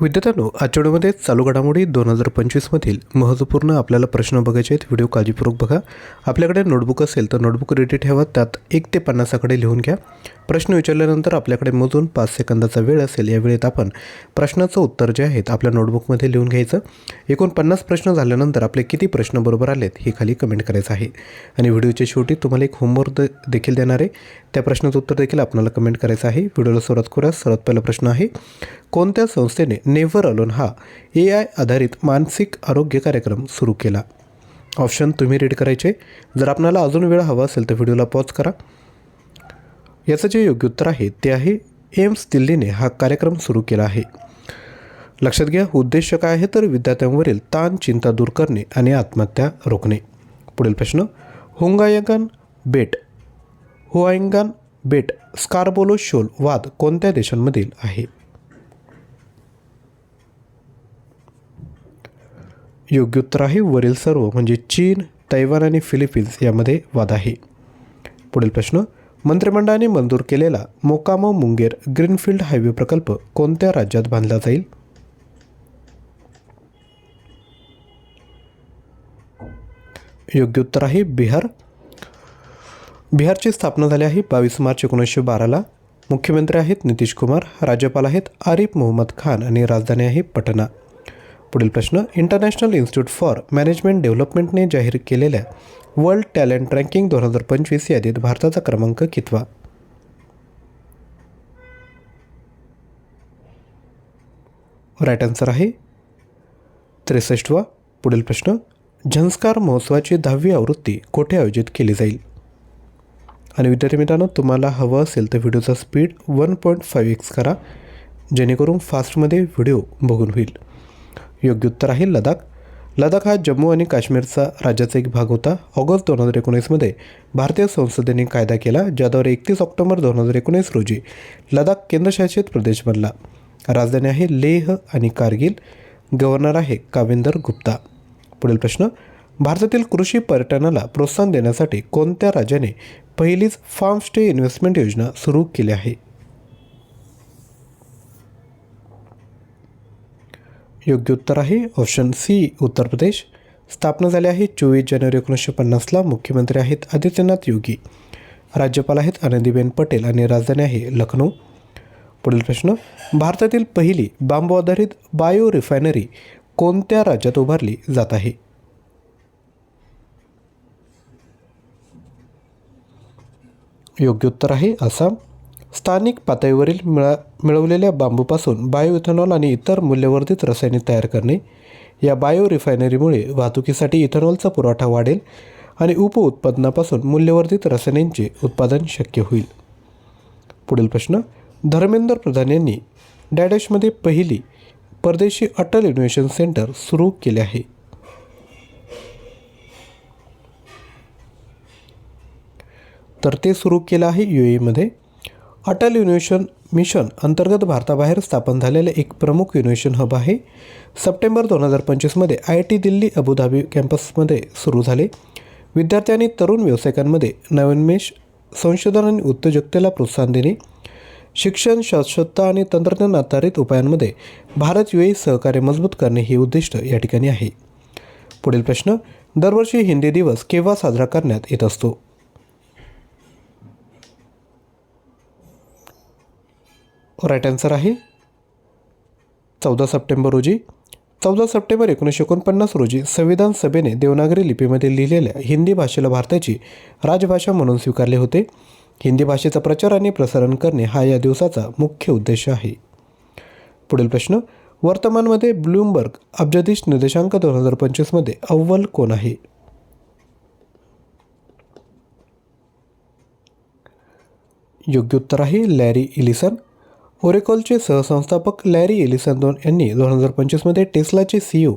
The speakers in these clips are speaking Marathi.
विद्यार्थ्यांनो आजच्या चालू घडामोडी दोन हजार पंचवीसमधील महत्त्वपूर्ण आपल्याला प्रश्न बघायचे आहेत. व्हिडिओ काळजीपूर्वक बघा. आपल्याकडे नोटबुक असेल तर नोटबुक रेडी ठेवा. त्यात एक ते पन्नासाकडे लिहून घ्या. प्रश्न विचारल्यानंतर आपल्याकडे मोजून पाच सेकंदाचा वेळ असेल. या वेळेत आपण प्रश्नाचं उत्तर जे आहेत आपल्या नोटबुकमध्ये लिहून घ्यायचं. एकूण पन्नास प्रश्न झाल्यानंतर आपले किती प्रश्न बरोबर आलेत हे खाली कमेंट करायचं आहे. आणि व्हिडिओच्या शेवटी तुम्हाला एक होमवर्क द- देखील देणार आहे. त्या प्रश्नाचं उत्तर देखील आपल्याला कमेंट करायचं आहे. व्हिडिओला सुरुवात करूया. सर्वात पहिला प्रश्न आहे कोणत्या संस्थेने नेव्हर अलोन हा ए आय आधारित मानसिक आरोग्य कार्यक्रम सुरू केला. ऑप्शन तुम्ही रीड करायचे. जर आपल्याला अजून वेळ हवा असेल तर व्हिडिओला पॉज करा. याचं जे योग्य उत्तर आहे ते आहे एम्स दिल्लीने हा कार्यक्रम सुरू केला आहे. लक्षात घ्या उद्देश काय आहे तर विद्यार्थ्यांवरील ताण चिंता दूर करणे आणि आत्महत्या रोखणे. पुढील प्रश्न होंगायगान बेट हुआयंगान बेट स्कार्बोलो शोल वाद कोणत्या देशांमधील आहे? योग्य उत्तर आहे. वरील सर्व म्हणजे चीन तैवान आणि फिलिपिन्स यामध्ये वाद आहे. पुढील प्रश्न मंत्रिमंडळाने मंजूर केलेला मोकामो मुंगेर ग्रीनफील्ड हायवे प्रकल्प कोणत्या राज्यात बांधला जाईल? योग्य उत्तर आहे बिहार. बिहारची स्थापना झाली आहे बावीस मार्च एकोणीसशे बाराला. मुख्यमंत्री आहेत नितीश कुमार राज्यपाल आहेत आरिफ मोहम्मद खान आणि राजधानी आहे पटना. पुढील प्रश्न इंटरनॅशनल इन्स्टिट्यूट फॉर मॅनेजमेंट डेव्हलपमेंटने जाहीर केलेल्या वर्ल्ड टॅलेंट रँकिंग दोन हजार पंचवीस यादीत भारताचा क्रमांक कितवा? राईट आन्सर आहे त्रेसष्टवा. पुढील प्रश्न झंस्कार महोत्सवाची दहावी आवृत्ती कोठे आयोजित केली जाईल? आणि विद्यार्थी मित्रांनो तुम्हाला हवं असेल तर व्हिडिओचा speed one point five x करा जेणेकरून फास्टमध्ये व्हिडिओ बघून होईल. योग्य उत्तर आहे लडाख लडाख हा जम्मू आणि काश्मीरचा राज्याचा एक भाग होता. ऑगस्ट दोन हजार एकोणीसमध्ये भारतीय संसदेने कायदा केला ज्याद्वारे एकतीस ऑक्टोबर दोन हजार एकोणीस रोजी लडाख केंद्रशासित प्रदेश बनला. राजधानी आहे लेह आणि कारगिल. गव्हर्नर आहे काविंदर गुप्ता. पुढील प्रश्न भारतातील कृषी पर्यटनाला प्रोत्साहन देण्यासाठी कोणत्या राज्याने पहिलीच फार्म स्टे इन्व्हेस्टमेंट योजना सुरू केली आहे? योग्य उत्तर आहे. Option C Uttar Pradesh. स्थापना झाली आहे चोवीस जानेवारी एकोणीसशे पन्नासला. मुख्यमंत्री आहेत आदित्यनाथ योगी. राज्यपाल आहेत आनंदीबेन पटेल आणि राजधानी आहे लखनौ. पुढील प्रश्न भारतातील पहिली बांबू आधारित बायो रिफायनरी कोणत्या राज्यात उभारली जात आहे? योग्य उत्तर आहे आसाम. स्थानिक पातळीवरील मिळा मिळवलेल्या बांबूपासून बायोइथेनॉल आणि इतर मूल्यवर्धित रसायने तयार करणे. या बायो रिफायनरीमुळे वाहतुकीसाठी इथेनॉलचा पुरवठा वाढेल आणि उपउत्पादनापासून मूल्यवर्धित रसायनांचे उत्पादन शक्य होईल. पुढील प्रश्न धर्मेंद्र प्रधान यांनी डॅडॅशमध्ये पहिली परदेशी अटल इनोव्हेशन सेंटर सुरू केले आहे. तर ते सुरू केलं आहे यू एमध्ये अटल इनोव्हेशन मिशन अंतर्गत भारताबाहेर स्थापन झालेले एक प्रमुख इनोव्हेशन हब आहे. सप्टेंबर दोन हजार पंचवीसमध्ये I I T Delhi Abu Dhabi कॅम्पसमध्ये सुरू झाले. विद्यार्थी आणि तरुण व्यावसायिकांमध्ये नवोन्मेष संशोधन आणि उद्योजकतेला प्रोत्साहन देणे शिक्षण शाश्वतता आणि तंत्रज्ञान आधारित उपायांमध्ये भारत यु ए सहकार्य मजबूत करणे हे उद्दिष्ट या ठिकाणी आहे. पुढील प्रश्न दरवर्षी हिंदी दिवस केव्हा साजरा करण्यात येत असतो? राईट आन्सर आहे चौदा सप्टेंबर रोजी. चौदा सप्टेंबर एकोणीसशे एकोणपन्नास रोजी संविधान सभेने देवनागरी लिपीमध्ये लिहिलेल्या हिंदी भाषेला भारताची राजभाषा म्हणून स्वीकारले होते. हिंदी भाषेचा प्रचार आणि प्रसारण करणे हा या दिवसाचा मुख्य उद्देश आहे. पुढील प्रश्न वर्तमानमध्ये ब्लूमबर्ग अब्जाधीश निर्देशांक दोन हजार पंचवीसमध्ये अव्वल कोण आहे? योग्य उत्तर आहे लॅरी इलिसन. ओरेकॉलचे सहसंस्थापक लॅरी एलिसंदोन यांनी दोन हजार पंचवीसमध्ये टेस्लाचे सीईओ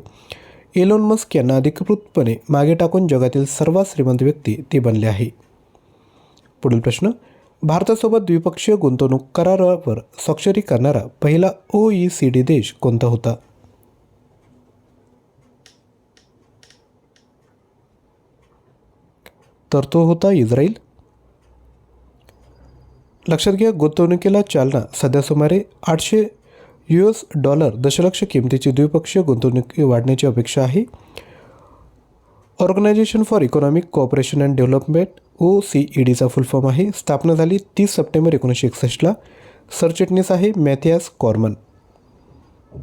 एलोन मस्क यांना अधिकृतपणे मागे टाकून जगातील सर्वात श्रीमंत व्यक्ती ते बनले आहे. पुढील प्रश्न भारतासोबत द्विपक्षीय गुंतवणूक करारावर स्वाक्षरी करणारा पहिला ओ ई सी डी देश कोणता होता? तर तो होता इस्रायल लक्षात घ्या गुंतवणुकीला चालना सध्या सुमारे आठशे यू एस डॉलर दशलक्ष किमतीची द्विपक्षीय गुंतवणूक वाढण्याची अपेक्षा आहे. Organisation for economic cooperation and development O C E डीचा फुल फॉर्म आहे. स्थापना झाली तीस सप्टेंबर एकोणीसशे एकसष्टला सरचिटणीस आहे मॅथियास कॉर्मन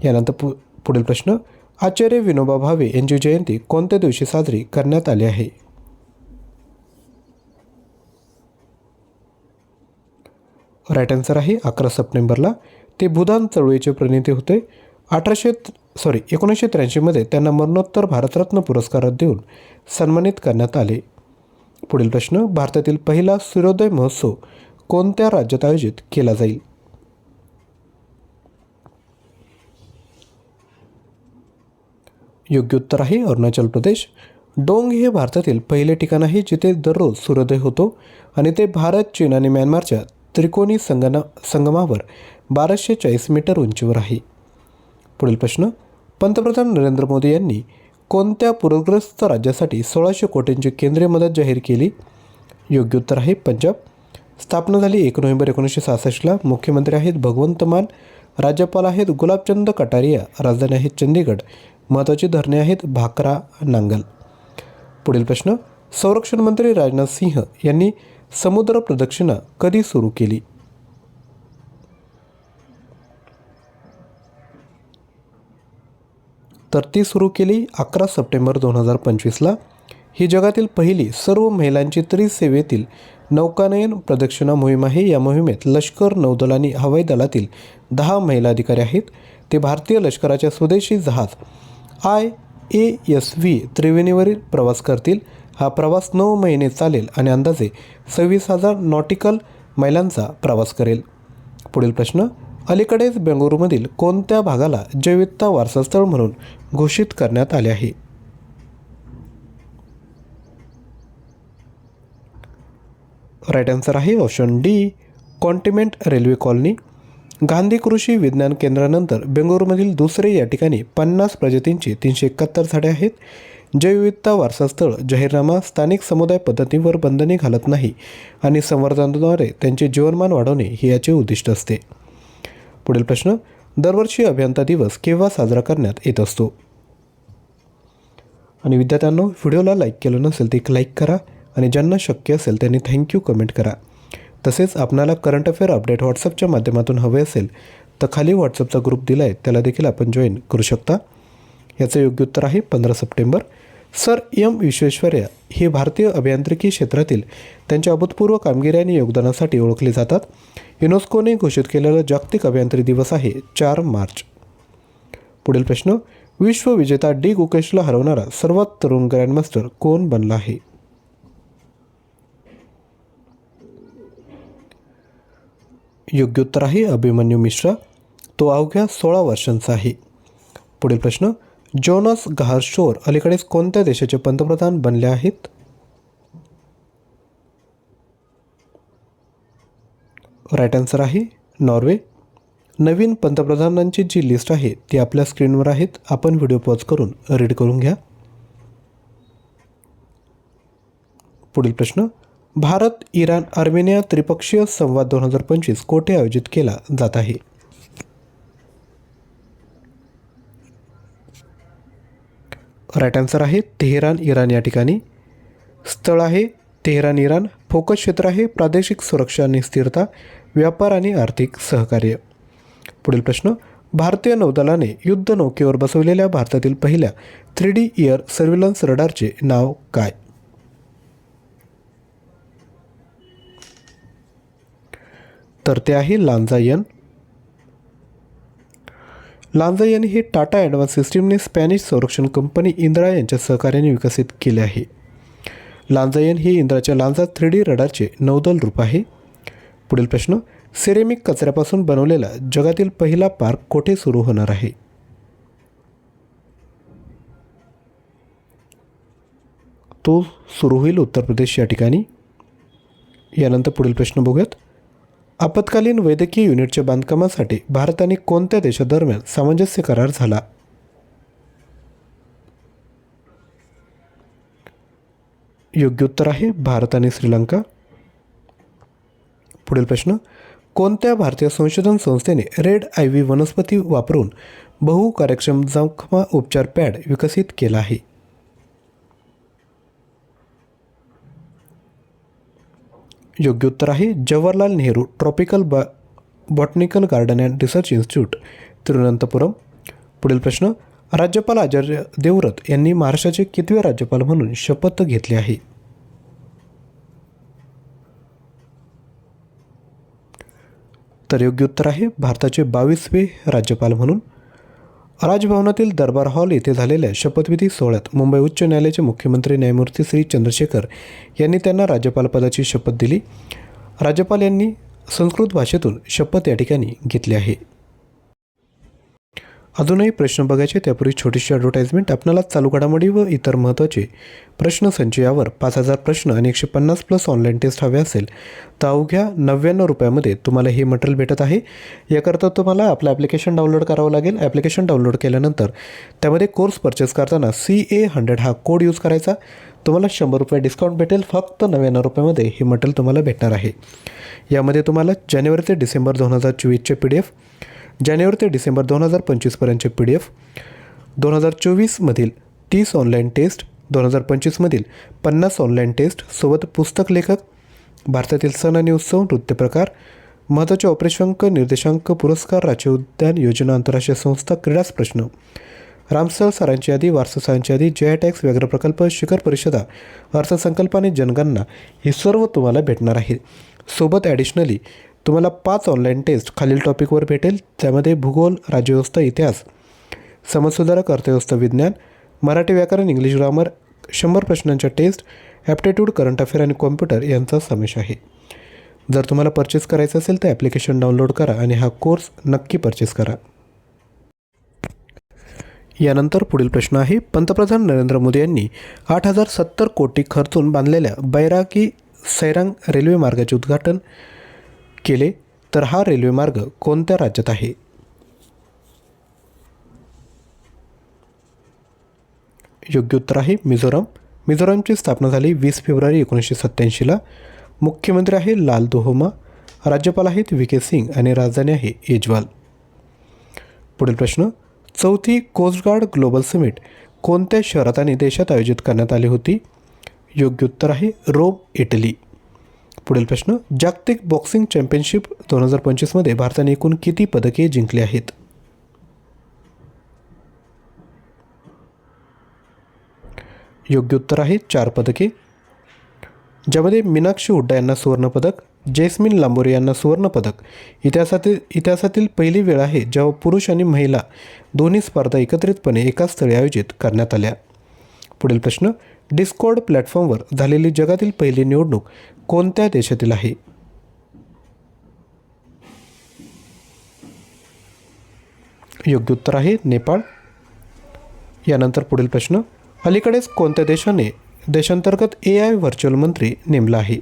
यानंतर पु पुढील प्रश्न. आचार्य विनोबा भावे यांची जयंती कोणत्या दिवशी साजरी करण्यात आली आहे? राईट आन्सर आहे अकरा सप्टेंबरला. ते भूदान चळवळीचे प्रणेते होते. अठराशे सॉरी एकोणीसशे त्र्याऐंशीमध्ये त्यांना मरणोत्तर भारतरत्न पुरस्कार देऊन सन्मानित करण्यात आले. पुढील प्रश्न भारतातील पहिला सूर्योदय महोत्सव कोणत्या राज्यात आयोजित केला जाईल? योग्य उत्तर आहे अरुणाचल प्रदेश. डोंग हे भारतातील पहिले ठिकाण आहे जिथे दररोज सूर्योदय होतो आणि ते भारत चीन आणि म्यानमारच्या त्रिकोणी संगना संगमावर बाराशे चाळीस मीटर उंचीवर आहे. पुढील प्रश्न पंतप्रधान नरेंद्र मोदी यांनी कोणत्या पूरग्रस्त राज्यासाठी सोळाशे कोटींची केंद्रीय मदत जाहीर केली? योग्य उत्तर आहे पंजाब. स्थापना झाली एक नोव्हेंबर एकोणीसशे सहासष्टला. मुख्यमंत्री आहेत भगवंत मान. राज्यपाल आहेत गुलाबचंद कटारिया. राजधानी आहे चंदीगड. महत्त्वाची धरणे आहेत भाकरा नांगल. पुढील प्रश्न संरक्षण मंत्री राजनाथ सिंह यांनी समुद्र प्रदक्षिणा कधी सुरू केली? तर ती सुरू केली अकरा सप्टेंबर दोन हजार पंचवीसला. ही जगातील पहिली सर्व महिलांची त्रिसेवेतील नौकानयन प्रदक्षिणा मोहीम आहे. या मोहिमेत लष्कर नौदल आणि हवाई दलातील दहा महिला अधिकारी आहेत. ते भारतीय लष्कराच्या स्वदेशी जहाज आय ए एस व्ही त्रिवेणीवरील प्रवास करतील. हा प्रवास नऊ महिने चालेल आणि अंदाजे सव्वीस हजार नॉटिकल मैलांचा प्रवास करेल. पुढील प्रश्न अलीकडेच बेंगळुरूमधील कोणत्या भागाला जैविकता वारसास्थळ म्हणून घोषित करण्यात आले आहे? राईट आन्सर आहे option D cantonment railway colony Gandhi कृषी विज्ञान केंद्रानंतर बेंगळुरूमधील दुसरे या ठिकाणी पन्नास प्रजातींची तीनशे एकाहत्तर झाडे आहेत. जैवविविधता वारसास्थळ जाहीरनामा स्थानिक समुदाय पद्धतींवर बंधने घालत नाही आणि संवर्धनाद्वारे त्यांचे जीवनमान वाढवणे हे याचे उद्दिष्ट असते. पुढील प्रश्न दरवर्षी अभियंता दिवस केव्हा साजरा करण्यात येत असतो? आणि विद्यार्थ्यांनो व्हिडिओला लाईक केलं नसेल ते लाईक करा आणि ज्यांना शक्य असेल त्यांनी थँक्यू कमेंट करा. तसेच आपणाला करंट अफेअर अपडेट व्हॉट्सअपच्या माध्यमातून हवे असेल तर खाली व्हॉट्सअपचा ग्रुप दिला आहे त्याला देखील आपण जॉईन करू शकता. याचं योग्य उत्तर आहे पंधरा सप्टेंबर. सर एम विश्वेश्वरय्या हे भारतीय अभियांत्रिकी क्षेत्रातील त्यांच्या अभूतपूर्व कामगिरी आणि योगदानासाठी ओळखले जातात. युनेस्कोने घोषित केलेला जागतिक अभियांत्रिकी दिवस आहे चार मार्च. पुढील प्रश्न विश्वविजेता डी गुकेशला हरवणारा सर्वात तरुण ग्रँडमास्टर कोण बनला आहे? योग्य उत्तर आहे अभिमन्यू मिश्रा. तो अवघ्या सोळा वर्षांचा आहे. पुढील प्रश्न जोनस घारशोर अलीकडेच कोणत्या देशाचे पंतप्रधान बनले आहेत? राईट आन्सर आहे नॉर्वे. नवीन पंतप्रधानांची जी लिस्ट आहे ती आपल्या स्क्रीनवर आहेत. आपण व्हिडिओ पॉज करून रीड करून घ्या. पुढील प्रश्न. भारत इराण आर्मेनिया त्रिपक्षीय संवाद दोन हजार पंचवीस कोठे आयोजित केला जात आहे? राईट आन्सर आहे तेहरान इराण या ठिकाणी. स्थळ आहे तेहरान इराण फोकस क्षेत्र आहे प्रादेशिक सुरक्षा आणि स्थिरता व्यापार आणि आर्थिक सहकार्य. पुढील प्रश्न भारतीय नौदलाने युद्ध नौकेवर बसवलेल्या भारतातील पहिल्या थ्री डी इयर सर्व्हिलन्स रडारचे नाव काय? तर ते आहे लांजायन यांनी हे टाटा ॲडव्हान्स सिस्टीमने स्पॅनिश संरक्षण कंपनी इंद्रा यांच्या सहकार्याने विकसित केले आहे. लांजायन हे इंद्राच्या लांजा थ्री डी रडारचे नौदल रूप आहे. पुढील प्रश्न सिरेमिक कचऱ्यापासून बनवलेला जगातील पहिला पार्क कोठे सुरू होणार आहे? तो सुरू होईल उत्तर प्रदेश या ठिकाणी. यानंतर पुढील प्रश्न बघूयात. आपत्कालीन वैद्यकीय युनिटच्या बांधकामासाठी भारत आणि कोणत्या देशादरम्यान सामंजस्य करार झाला? योग्य उत्तर आहे भारत आणि श्रीलंका. पुढील प्रश्न कोणत्या भारतीय संशोधन संस्थेने रेड आय व्ही वनस्पती वापरून बहु कार्यक्षम जखमा उपचार पॅड विकसित केला आहे? योग्य उत्तर आहे. जवाहरलाल नेहरू ट्रॉपिकल ब botanical garden and research institute Thiruvananthapuram. पुढील प्रश्न राज्यपाल आचार्य देवव्रत यांनी महाराष्ट्राचे कितवे राज्यपाल म्हणून शपथ घेतली आहे? तर योग्य उत्तर आहे भारताचे बावीसवे राज्यपाल म्हणून. राजभवनातील दरबार हॉल येथे झालेल्या शपथविधी सोहळ्यात मुंबई उच्च न्यायालयाचे मुख्यमंत्री न्यायमूर्ती श्री चंद्रशेखर यांनी त्यांना राज्यपालपदाची शपथ दिली. राज्यपाल यांनी संस्कृत भाषेतून शपथ या ठिकाणी घेतली आहे. अजूनही प्रश्न बघायचे त्यापूर्वी छोटीशी ॲडव्हर्टाईजमेंट आपल्याला चालू घडामोडी व इतर महत्त्वाचे प्रश्न संचयावर पाच हजार प्रश्न आणि एकशे पन्नास प्लस ऑनलाईन टेस्ट हवे असेल तर अवघ्या नव्याण्णव रुपयामध्ये तुम्हाला हे मटेरियल भेटत आहे. याकरता तुम्हाला आपलं ॲप्लिकेशन डाउनलोड करावं लागेल. ॲप्लिकेशन डाउनलोड केल्यानंतर त्यामध्ये कोर्स परचेस करताना सी ए हंड्रेड हा कोड यूज करायचा. तुम्हाला शंभर रुपये डिस्काउंट भेटेल. फक्त नव्याण्णव रुपयामध्ये हे मटेरियल तुम्हाला भेटणार आहे. यामध्ये तुम्हाला जानेवारी ते डिसेंबर दोन हजार चोवीसचे पी डी एफ जानेवारी ते डिसेंबर दोन हजार पंचवीसपर्यंतचे पी डी एफ दोन हजार चोवीसमधील तीस ऑनलाईन टेस्ट दोन हजार पंचवीसमधील पन्नास ऑनलाईन टेस्ट सोबत पुस्तक लेखक भारतातील सण आणि उत्सव नृत्यप्रकार महत्त्वाचे ऑपरेशंक निर्देशांक पुरस्कार राज्य उद्यान योजना आंतरराष्ट्रीय संस्था क्रीडास प्रश्न. रामसर सरांची यादी वारसा सरांची यादी जे टॅक्स व्याघ्र प्रकल्प शिखर परिषदा अर्थसंकल्प आणि जनगणना हे सर्व तुम्हाला भेटणार आहे सोबत ॲडिशनली तुम्हाला पाच ऑनलाईन टेस्ट खालील टॉपिकवर भेटेल. त्यामध्ये भूगोल राज्यव्यवस्था इतिहास समाजसुधारक अर्थव्यवस्था विज्ञान मराठी व्याकरण इंग्लिश ग्रामर शंभर प्रश्नांच्या टेस्ट ॲप्टिट्यूड करंट अफेअर आणि कॉम्प्युटर यांचा समावेश आहे. जर तुम्हाला परचेस करायचं असेल तर ॲप्लिकेशन डाउनलोड करा आणि हा कोर्स नक्की परचेस करा. यानंतर पुढील प्रश्न आहे. पंतप्रधान नरेंद्र मोदी यांनी आठ हजार सत्तर कोटी खर्चून बांधलेल्या बैरागी सैरांग रेल्वे मार्गाचे उद्घाटन केले तर हा रेल्वेमार्ग कोणत्या राज्यात आहे? योग्य उत्तर आहे मिझोराम. मिझोरामची स्थापना झाली वीस फेब्रुवारी एकोणीसशे सत्त्याऐंशीला मुख्यमंत्री आहे लाल दोहोमा. राज्यपाल आहेत व्ही के सिंग आणि राजधानी आहे एजवाल. पुढील प्रश्न चौथी कोस्टगार्ड ग्लोबल समिट कोणत्या शहरात आणि देशात आयोजित करण्यात आली होती? योग्य उत्तर आहे रोम इटली. पुढील प्रश्न जागतिक बॉक्सिंग चॅम्पियनशिप दोन हजार पंचवीसमध्ये भारताने एकूण किती पदके जिंकली आहेत? योग्य उत्तर आहे चार पदके. ज्यामध्ये मीनाक्षी हुड्डा यांना सुवर्णपदक जैस्मिन लांबोरे यांना सुवर्णपदक इतिहासातील इतिहासातील पहिली वेळ आहे जेव्हा पुरुष आणि महिला दोन्ही स्पर्धा एकत्रितपणे एकाच स्थळी आयोजित करण्यात आल्या. पुढील प्रश्न डिस्कॉर्ड प्लॅटफॉर्मवर झालेली जगातील पहिली निवडणूक कोणत्या देशातील आहे? योग्य उत्तर आहे नेपाळ. यानंतर पुढील प्रश्न. अलीकडेच कोणत्या देशाने देशांतर्गत ए आय व्हर्च्युअल मंत्री नेमला आहे?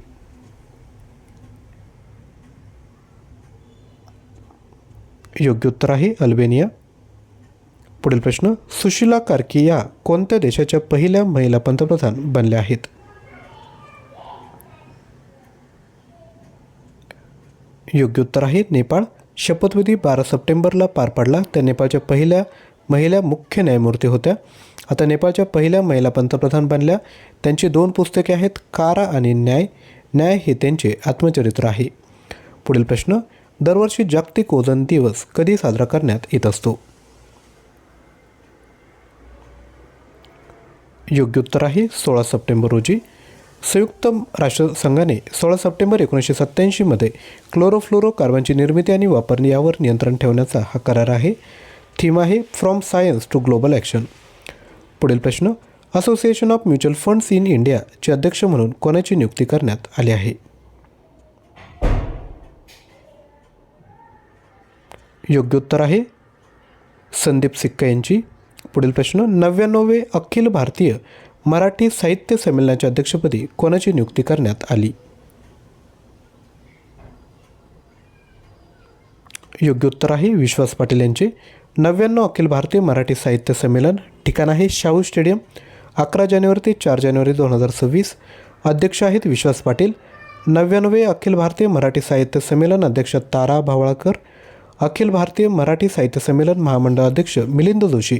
योग्य उत्तर आहे अल्बेनिया. पुढील प्रश्न. सुशीला कार्की या कोणत्या देशाच्या पहिल्या महिला पंतप्रधान बनल्या आहेत? योग्य उत्तर आहे. नेपाळ शपथविधी बारा सप्टेंबरला पार पडला. त्या नेपाळच्या पहिल्या महिला मुख्य न्यायमूर्ती होत्या. आता नेपाळच्या पहिल्या महिला पंतप्रधान बनल्या. त्यांची दोन पुस्तके आहेत कारा आणि न्याय. न्याय हे त्यांचे आत्मचरित्र आहे. पुढील प्रश्न दरवर्षी जागतिक ओजन दिवस कधी साजरा करण्यात येत असतो? योग्य उत्तर आहे सोळा सप्टेंबर रोजी. संयुक्त राष्ट्रसंघाने सोळा सप्टेंबर एकोणीसशे सत्त्याऐंशीमध्ये क्लोरोफ्लोरो कार्बनची निर्मिती आणि वापर यावर नियंत्रण ठेवण्याचा हा करार आहे. थीम आहे from science to global action पुढील प्रश्न association of mutual funds in इंडियाचे अध्यक्ष म्हणून कोणाची नियुक्ती करण्यात आली आहे? योग्य उत्तर आहे संदीप सिक्का यांची. पुढील प्रश्न नव्याण्णवे अखिल भारतीय मराठी साहित्य संमेलनाच्या अध्यक्षपदी कोणाची नियुक्ती करण्यात आली? योग्य उत्तर आहे विश्वास पाटील यांचे. नव्याण्णव अखिल भारतीय मराठी साहित्य संमेलन. ठिकाण आहे शाहू स्टेडियम. अकरा जानेवारी ते चार जानेवारी दोन हजार सव्वीस. अध्यक्ष आहेत विश्वास पाटील. नव्याण्णवे अखिल भारतीय मराठी साहित्य संमेलन अध्यक्ष तारा भावळकर. अखिल भारतीय मराठी साहित्य संमेलन महामंडळ अध्यक्ष मिलिंद जोशी.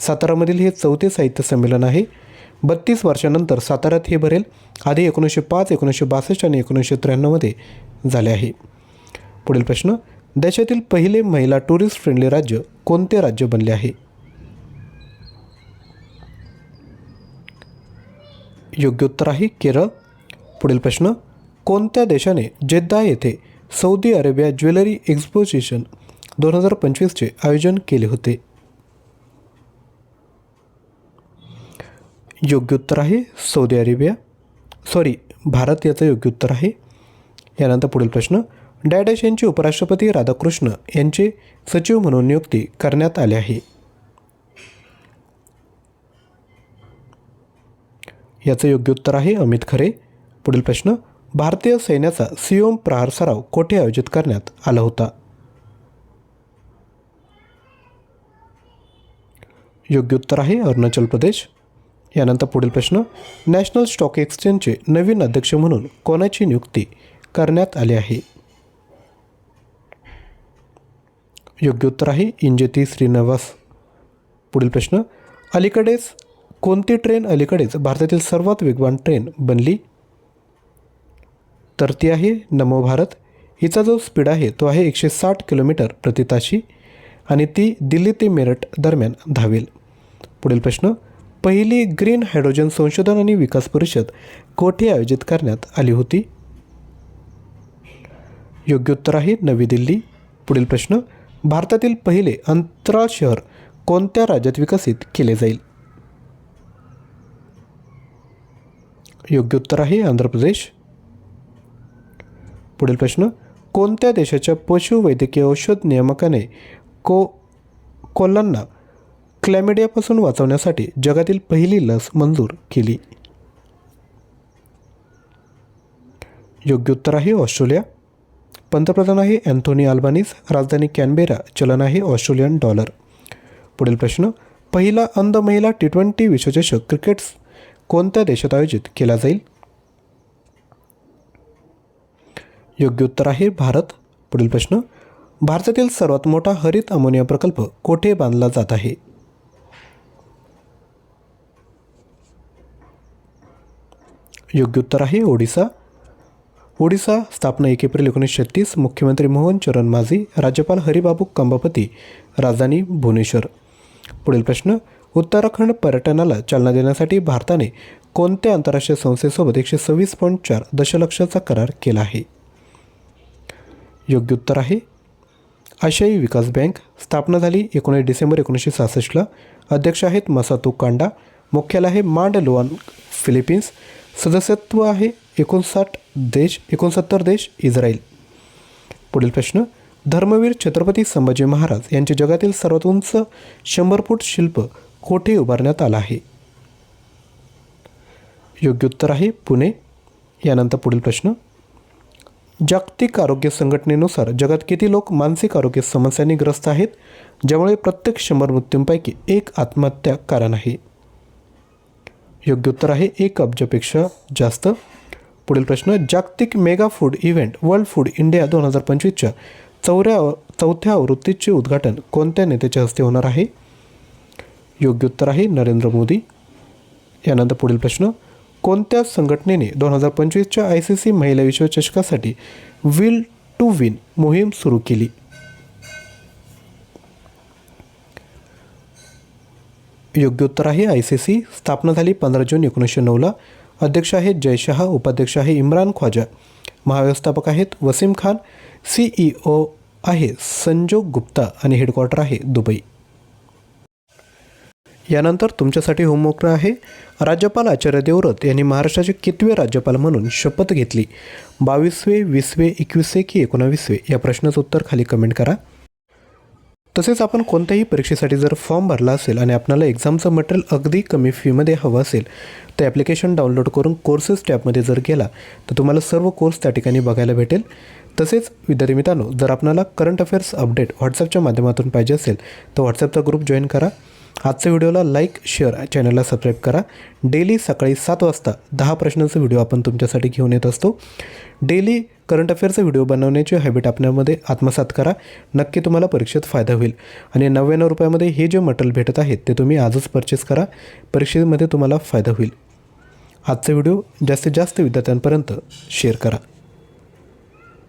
सातारामधील हे चौथे साहित्य संमेलन आहे. बत्तीस वर्षानंतर साताऱ्यात हे भरेल. आधी एकोणीसशे पाच एकोणीसशे बासष्ट आणि एकोणीसशे त्र्याण्णवमध्ये झाले आहे. पुढील प्रश्न देशातील पहिले महिला टुरिस्ट फ्रेंडली राज्य कोणते राज्य बनले आहे? योग्य उत्तर आहे केरळ. पुढील प्रश्न कोणत्या देशाने जेद्दा येथे सौदी अरेबिया ज्वेलरी एक्झपोजिशन दोन हजार पंचवीसचे आयोजन केले होते? योग्य उत्तर आहे सौदी अरेबिया. सॉरी भारत याचं योग्य उत्तर आहे. यानंतर पुढील प्रश्न. डॅडॅश यांची उपराष्ट्रपती राधाकृष्ण यांचे सचिव म्हणून नियुक्ती करण्यात आली आहे. याचं योग्य उत्तर आहे अमित खरे. पुढील प्रश्न. भारतीय सैन्याचा सियोम प्रहार सराव कोठे आयोजित करण्यात आला होता? योग्य उत्तर आहे अरुणाचल प्रदेश. यानंतर पुढील प्रश्न. नॅशनल स्टॉक एक्सचेंजचे नवीन अध्यक्ष म्हणून कोणाची नियुक्ती करण्यात आली आहे? योग्य उत्तर आहे इंजेती श्रीनिवास. पुढील प्रश्न. अलीकडेच कोणती ट्रेन अलीकडेच भारतातील सर्वात वेगवान ट्रेन बनली? तर ती आहे नमो भारत. हिचा जो स्पीड आहे तो आहे एकशे साठ किलोमीटर प्रति ताशी आणि ती दिल्ली ते मेरठ दरम्यान धावेल. पुढील प्रश्न. पहिली ग्रीन हायड्रोजन संशोधन आणि विकास परिषद कोठे आयोजित करण्यात आली होती? योग्य उत्तर आहे नवी दिल्ली. पुढील प्रश्न भारतातील पहिले अंतराळ शहर कोणत्या राज्यात विकसित केले जाईल? योग्य उत्तर आहे आंध्र प्रदेश. पुढील प्रश्न कोणत्या देशाच्या पशुवैद्यकीय औषध नियामकाने को कोल्हांना क्लॅमिडियापासून वाचवण्यासाठी जगातील पहिली लस मंजूर केली. योग्य उत्तर आहे ऑस्ट्रेलिया. पंतप्रधान आहे अँथोनी अल्बानीस. राजधानी कॅनबेरा चलन आहे ऑस्ट्रेलियन डॉलर. पुढील प्रश्न पहिला अंध महिला टी ट्वेंटी विश्वचषक क्रिकेट कोणत्या देशात आयोजित केला जाईल? योग्य उत्तर आहे भारत. पुढील प्रश्न भारतातील सर्वात मोठा हरित अमोनिया प्रकल्प कोठे बांधला जात आहे? योग्य उत्तर आहे. ओडिसा. ओडिसा स्थापना एक एप्रिल एकोणीसशे छत्तीस मुख्यमंत्री मोहन चरण माझी राज्यपाल हरिबाबू कंबापती राजधानी भुवनेश्वर. पुढील प्रश्न उत्तराखंड पर्यटनाला चालना देण्यासाठी भारताने कोणत्या आंतरराष्ट्रीय संस्थेसोबत एकशे सव्वीस पॉईंट चार दशलक्षाचा करार केला आहे? योग्य उत्तर आहे. आशियाई विकास बँक स्थापना झाली एकोणीस डिसेंबर एकोणीसशे सहासष्टला. अध्यक्ष आहेत मसातू कांडा. मुख्यालय आहे मांड लोआन फिलिपिन्स. सदस्यत्व आहे एकोणसाठ देश एकोणसत्तर देश इस्रायल. पुढील प्रश्न धर्मवीर छत्रपती संभाजी महाराज यांचे जगातील सर्वात उंच शंभर फूट शिल्प कोठे उभारण्यात आलं आहे? योग्य उत्तर आहे पुणे. यानंतर पुढील प्रश्न जागतिक आरोग्य संघटनेनुसार जगात किती लोक मानसिक आरोग्य समस्यांनी ग्रस्त आहेत ज्यामुळे प्रत्येक शंभर मृत्यूंपैकी एक आत्महत्या कारण आहे? योग्य उत्तर आहे. एक अब्जापेक्षा जास्त. पुढील प्रश्न जागतिक mega food event world food India दोन हजार पंचवीसच्या चौऱ्या चौथ्या आवृत्तीचे उद्घाटन कोणत्या नेत्याच्या हस्ते होणार आहे? योग्य उत्तर आहे नरेंद्र मोदी. यानंतर पुढील प्रश्न कोणत्या संघटनेने दोन हजार पंचवीसच्या आय सी सी महिला विश्वचषकासाठी विल टू विन मोहीम सुरू केली? योग्य उत्तर आहे. आय सी सी स्थापना झाली पंधरा जून एकोणीसशे नऊला. अध्यक्ष आहेत जयशहा उपाध्यक्ष आहे इम्रान ख्वाजा. महाव्यवस्थापक आहेत वसीम खान. सीईओ आहे संजोग गुप्ता आणि हेडक्वार्टर आहे दुबई. यानंतर तुमच्यासाठी होमवर्क आहे. राज्यपाल आचार्य देवव्रत यांनी महाराष्ट्राचे कितवे राज्यपाल म्हणून शपथ घेतली. बावीसवे वीसवे एकवीसवे की एकोणावीसवे या प्रश्नाचं उत्तर खाली कमेंट करा. तसेच आपण कोणत्याही परीक्षेसाठी जर फॉर्म भरला असेल आणि आपल्याला एक्झामचं मटेरियल अगदी कमी फीमध्ये हवं असेल तर ॲप्लिकेशन डाउनलोड करून कोर्सेस टॅबमध्ये जर गेला तर तुम्हाला सर्व कोर्स त्या ठिकाणी बघायला भेटेल. तसेच विद्यार्थी मित्रांनो जर आपल्याला करंट अफेअर्स अपडेट व्हॉट्सअपच्या माध्यमातून पाहिजे असेल तर व्हॉट्सअपचा ग्रुप जॉईन करा. आजच्या व्हिडिओला लाईक शेअर चॅनलला सबस्क्राईब करा. डेली सकाळी सात वाजता दहा प्रश्नांचा व्हिडिओ आपण तुमच्यासाठी घेऊन येत असतो. डेली करंट अफेअरचा व्हिडिओ बनवण्याची हॅबिट आपल्यामध्ये आत्मसात करा. नक्की तुम्हाला परीक्षेत फायदा होईल. आणि नव्याण्णव रुपयामध्ये हे जे मटेरियल भेटत आहेत ते तुम्ही आजच परचेस करा. परीक्षेमध्ये तुम्हाला फायदा होईल. आजचा व्हिडिओ जास्तीत जास्त विद्यार्थ्यांपर्यंत शेअर करा.